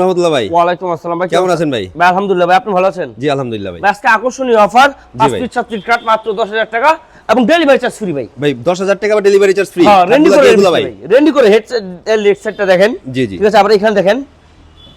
রহমতুল্লাহ ভাই। ওয়ালাইকুম আসসালাম ভাই। কেমন আছেন ভাই? ভাই আলহামদুলিল্লাহ ভাই আপনি ভালো আছেন? জি আলহামদুলিল্লাহ ভাই। আজকে আকর্ষণীয় অফার পাঁচ পিস সাত পিস কাট মাত্র দশ হাজার টাকা এবং ডেলিভারি চার্জ ফ্রি ভাই। ভাই দশ হাজার টাকা বা ডেলিভারি চার্জ ফ্রি হ্যাঁ রেন্ডি করে রেন্ডি করে হেডসেট লেট দেখেন। জি জি। ঠিক আছে আবার এখানে দেখেন।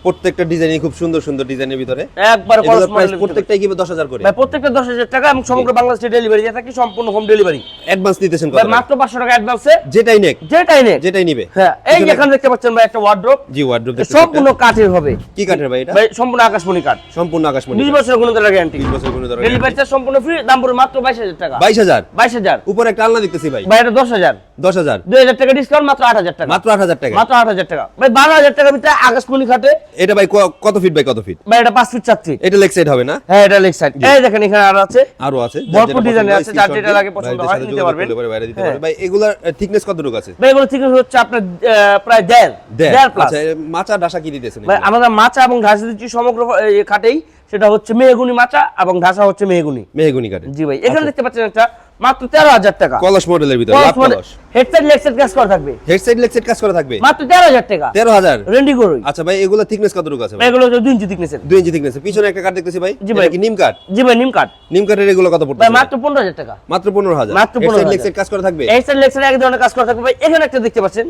প্রত্যেকটা ডিজাইনই খুব সুন্দর সুন্দর ডিজাইনের ভিতরে। একবার প্রাইস প্রত্যেকটাই কি দশ হাজার করে। ভাই প্রত্যেকটা দশ হাজার টাকা এবং সমগ্র বাংলাদেশে ডেলিভারি দিয়ে থাকি সম্পূর্ণ হোম ডেলিভারি অ্যাডভান্স নিতেছেন ভাই মাত্র পাঁচশো টাকা অ্যাডভান্সে যেটাই নেক যেটাই নেই যেটাই নিবে। হ্যাঁ এই যে এখানে- দেখতে পাচ্ছেন ভাই একটা ওয়ার্ড্রোপ জি ওয়ার্ড্রোব সম্পূর্ণ কাঠের হবে। কি কাঠের ভাই এটা? ভাই সম্পূর্ণ আকাশমণি কাঠ। সম্পূর্ণ আকাশমণি বিশ বছরের গুণধর গ্যারান্টি 20 বছর গুণধর ডেলিভারি চার্জ সম্পূর্ণ ফ্রি দাম পড়বে মাত্র বাইশ হাজার টাকা। বাইশ হাজার? বাইশ হাজার। উপরে একটা আলনা দেখতেছি ভাই। ভাই এটা দশ হাজার। দশ হাজার। দুই হাজার টাকা ডিসকাউন্ট মাত্র আট হাজার টাকা। মাত্র আট হাজার টাকা। মাত্র আট হাজার টাকা। ভাই বারো হাজার টাকার ভিতরে আকাশমণি খাটে এটা ভাই কত ফিট বাই কত ফিট ভাই এটা ফিট ফিট এটা লেগ সাইড হবে না? হ্যাঁ এটা লেগ সাইড এই দেখেন এখানে আরও আছে। আরও আছে। ভরপুর ডিজাইন আছে, যার screenshot যেটা লাগে পছন্দ হয় নিতে পারবেন। বাইরে দিতে হ্যাঁ। পারবেন। ভাই এগুলার থিকনেস কতটুকু আছে? ভাই এগুলো ঠিক হচ্ছে আপনার প্রায় দেড়। দেড়? দেড় প্লাস আচ্ছা মাচা ডাসা কি দিতেছেন ভাই আমরা মাচা এবং ঢাসা দিচ্ছি সমগ্র খাটেই সেটা হচ্ছে মেহগুনি মাচা এবং ঘাসা হচ্ছে মেহগুনি। মেহগুনি কাটে জি ভাই এখানে দেখতে পাচ্ছেন একটা মাত্র তেরো হাজার টাকা। কলস মডেলের ভিতরে লাভ কলস। হেডসেট লেগসেট কাজ করা থাকবে। হেডসেট সাইড কাজ করা থাকবে? মাত্র তেরো হাজার টাকা। তেরো হাজার? রেন্ডি করে আচ্ছা ভাই এগুলো থিকনেস কতটুকু আছে এগুলো হচ্ছে দুই ইঞ্চি থিকনেস এর। দুই ইঞ্চি থিকনেস পিছনে একটা কাঠ দেখতেছি ভাই জি ভাই। এটা কি নিম কাঠ জি ভাই নিম কাঠ নিম কাঠের এগুলো কত পড়ছে ভাই মাত্র পনেরো হাজার টাকা। মাত্র পনেরো হাজার। মাত্র পনেরো সাইড 15,000 লেগ সাইড কাজ করা থাকবে? হেডসেট লেগসেট এক ধরনের কাজ করা থাকবে। ভাই এখানে একটা দেখতে পাচ্ছেন?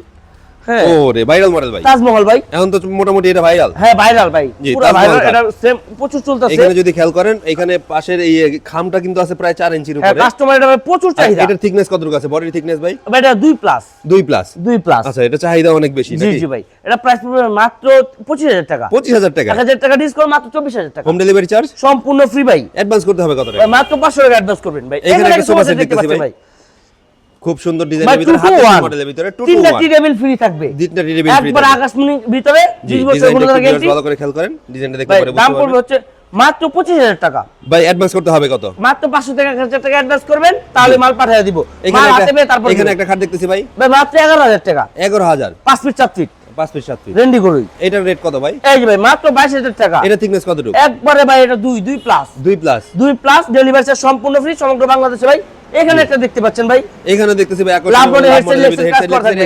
ভাইরাল মডেল ভাই। তাজমহল ভাই। এখন তো মোটামুটি এটা ভাইরাল হ্যাঁ ভাইরাল ভাই। পুরো ভাইরাল এটা সেম প্রচুর চলতেছে। এখানে যদি খেয়াল করেন এখানে পাশের এই খামটা কিন্তু আছে প্রায় চার ইঞ্চির উপরে। কাস্টমার এটা প্রচুর চাহিদা। এটার থিকনেস কতটুকু আছে? বডির থিকনেস ভাই? ভাই এটা দুই প্লাস দুই প্লাস দুই প্লাস আচ্ছা এটা চাহিদা অনেক বেশি জি জি ভাই। এটা প্রাইস মাত্র পঁচিশ হাজার টাকা। পঁচিশ হাজার টাকা? এক হাজার টাকা ডিসকাউন্ট মাত্র চব্বিশ হাজার টাকা। হোম ডেলিভারি চার্জ সম্পূর্ণ ফ্রি ভাই। অ্যাডভান্স করতে হবে কত টাকা? মাত্র পাঁচশো টাকা অ্যাডভান্স করবেন ভাই। এখানে এখানে একটা একটা সোফা সোফা সেট দেখতেছি ভাই। খুব সুন্দর ডিজাইনের ভিতরে হাতের মডেলের ভিতরে টু টু তিনটা ওয়ান টি টেবিল ফ্রি থাকবে। তিনটা টি টেবিল ফ্রি একবার আকাশমণি ভিতরে জি বিশ বছর ডিজাইনটা কোনো একটু গ্যারান্টি ভালো করে খেয়াল করেন ডিজাইনটা দেখতে পারে দাম পড়বে হচ্ছে মাত্র পঁচিশ হাজার টাকা। ভাই অ্যাডভান্স করতে হবে কত? মাত্র পাঁচশো টাকা এক হাজার টাকা অ্যাডভান্স করবেন তাহলে মাল পাঠিয়ে দিব। এখানে মাল হাতে পেয়ে তারপর এখানে একটা খাট দেখতেছি ভাই। ভাই মাত্র এগারো হাজার টাকা। এগারো হাজার। পাঁচ ফিট চার ফিট পাঁচ পিস সাত পিস রেন্ডি করুই এটার রেট কত ভাই? এই যে ভাই মাত্র বাইশ হাজার টাকা। এটা থিকনেস কতটুকু? একবারে ভাই এটা দুই দুই প্লাস দুই প্লাস দুই প্লাস ডেলিভারি সম্পূর্ণ ফ্রি সমগ্র বাংলাদেশে ভাই। এখানে একটা দেখতে পাচ্ছেন ভাই। এখানে দেখতেছি ভাই।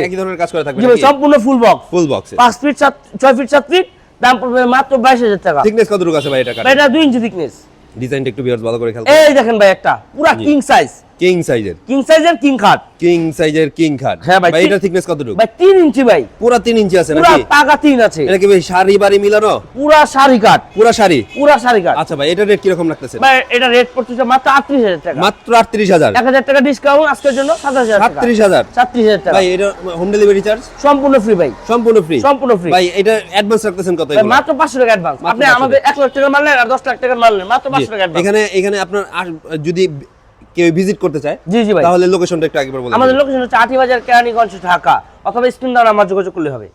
একই ধরনের কাজ করা থাকবে সম্পূর্ণ ফুল বক্স ফুল বক্স পাঁচ ফিট সাত ছয় ফিট 7 ফিট দাম পড়বে মাত্র বাইশ হাজার টাকা। থিকনেস কতটুকু আছে ভাই এটা এটা 2 ইঞ্চি থিকনেস ডিজাইনটা একটু ভিউয়ার্স ভালো করে খেয়াল এই দেখেন ভাই একটা পুরা। কিং সাইজ কিং সাইজের কিং সাইজের কিং খাট। কিং সাইজের কিং খাট। হ্যাঁ ভাই, এটা থিকনেস কতটুকু? ভাই তিন ইঞ্চি ভাই। পুরা 3 ইঞ্চি আছে পুরা নাকি? পাকা তিন আছে। এটা কি ভাই শাড়ি বাড়ি মিলানো? পুরা শাড়ি কাট পুরা শাড়ি? পুরা শাড়ি কাট আচ্ছা ভাই এটা রেট কি রকম রাখতেছেন ভাই এটা রেট পড়তেছে মাত্র আটত্রিশ হাজার টাকা। মাত্র 38000 এক হাজার টাকা ডিসকাউন্ট আজকের জন্য টাকা। 38000 টাকা। ভাই এটা হোম ডেলিভারি চার্জ সম্পূর্ণ ফ্রি ভাই। সম্পূর্ণ ফ্রি সম্পূর্ণ ফ্রি ভাই এটা অ্যাডভান্স রাখতেছেন কত ভাই, মাত্র পাঁচশো টাকা অ্যাডভান্স আপনি আমাদের এক লাখ টাকার মাল নেন আর দশ লাখ টাকার মাল নেন মাত্র জি, পাঁচশো টাকা অ্যাডভান্স এখানে এখানে আপনার যদি কেউ ভিজিট করতে চায় জি জি ভাই। তাহলে লোকেশনটা একটু আগে বলুন আমাদের লোকেশন হচ্ছে আটি বাজার কেরানীগঞ্জ ঢাকা। অথবা স্ক্রিন দ্বারা আমার যোগাযোগ করলে হবে।